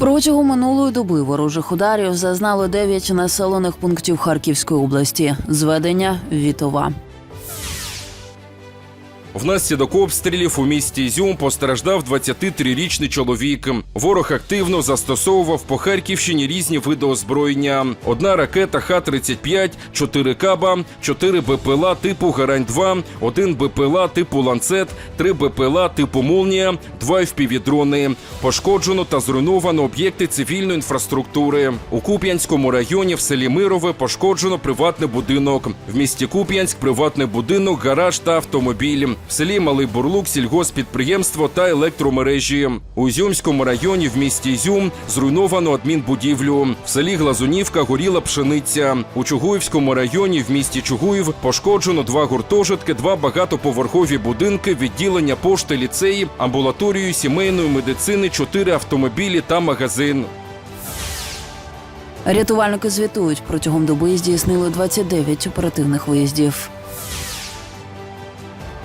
Протягом минулої доби ворожих ударів зазнали 9 населених пунктів Харківської області. Зведення Вітова. Внаслідок обстрілів у місті Ізюм постраждав 23-річний чоловік. Ворог активно застосовував по Харківщині різні види озброєння. Одна ракета Х-35, 4 каба, 4 БПЛА типу Гарань-2, 1 БПЛА типу Ланцет, 3 БПЛА типу Молнія, 2 FPV-дрони. Пошкоджено та зруйновано об'єкти цивільної інфраструктури. У Куп'янському районі в селі Мирове пошкоджено приватний будинок. В місті Куп'янськ приватний будинок, гараж та автомобіль. В селі Малий Бурлук, сільгоспідприємство та електромережі. У Ізюмському районі в місті Ізюм зруйновано адмінбудівлю. В селі Глазунівка горіла пшениця. У Чугуївському районі в місті Чугуїв пошкоджено два гуртожитки, два багатоповерхові будинки, відділення пошти, ліцеї, амбулаторію сімейної медицини, чотири автомобілі та магазин. Рятувальники звітують, протягом доби здійснили 29 оперативних виїздів.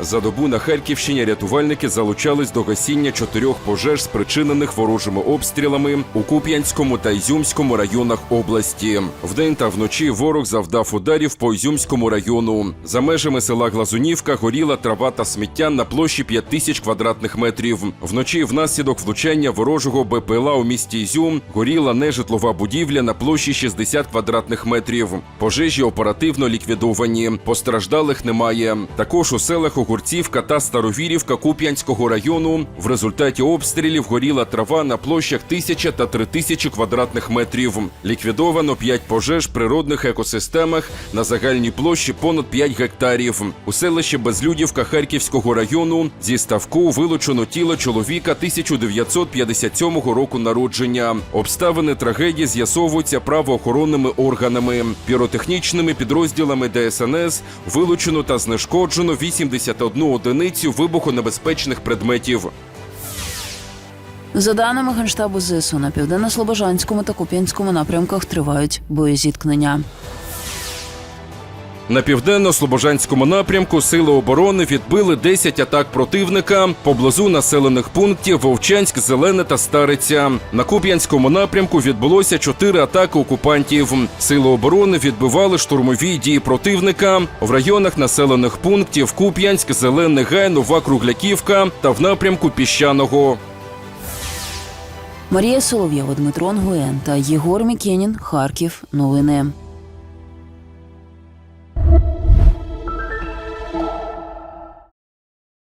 За добу на Харківщині рятувальники залучались до гасіння чотирьох пожеж, спричинених ворожими обстрілами у Куп'янському та Ізюмському районах області. Вдень та вночі ворог завдав ударів по Ізюмському району. За межами села Глазунівка горіла трава та сміття на площі 5 тисяч квадратних метрів. Вночі внаслідок влучання ворожого БПЛА у місті Ізюм горіла нежитлова будівля на площі 60 квадратних метрів. Пожежі оперативно ліквідовані. Постраждалих немає. Також у селах Огурцівка та Старовірівка Куп'янського району в результаті обстрілів горіла трава на площах 1000 та 3000 квадратних метрів. Ліквідовано 5 пожеж природних екосистемах на загальній площі понад 5 гектарів. У селищі Безлюдівка Харківського району зі ставку вилучено тіло чоловіка 1957 року народження. Обставини трагедії з'ясовуються правоохоронними органами. Піротехнічними підрозділами ДСНС вилучено та знешкоджено 81 одиницю вибухонебезпечних предметів. За даними Генштабу ЗСУ, на південно-слобожанському та Куп'янському напрямках тривають боєзіткнення. На південно-слобожанському напрямку сили оборони відбили 10 атак противника поблизу населених пунктів Вовчанськ, Зелене та Стариця. На Куп'янському напрямку відбулося 4 атаки окупантів. Сили оборони відбивали штурмові дії противника в районах населених пунктів Куп'янськ, Зелений Гай, Нова Кругляківка та в напрямку Піщаного. Марія Солов'єва, Дмитро Ангуєн та Єгор Мікенін. Харків. Новини.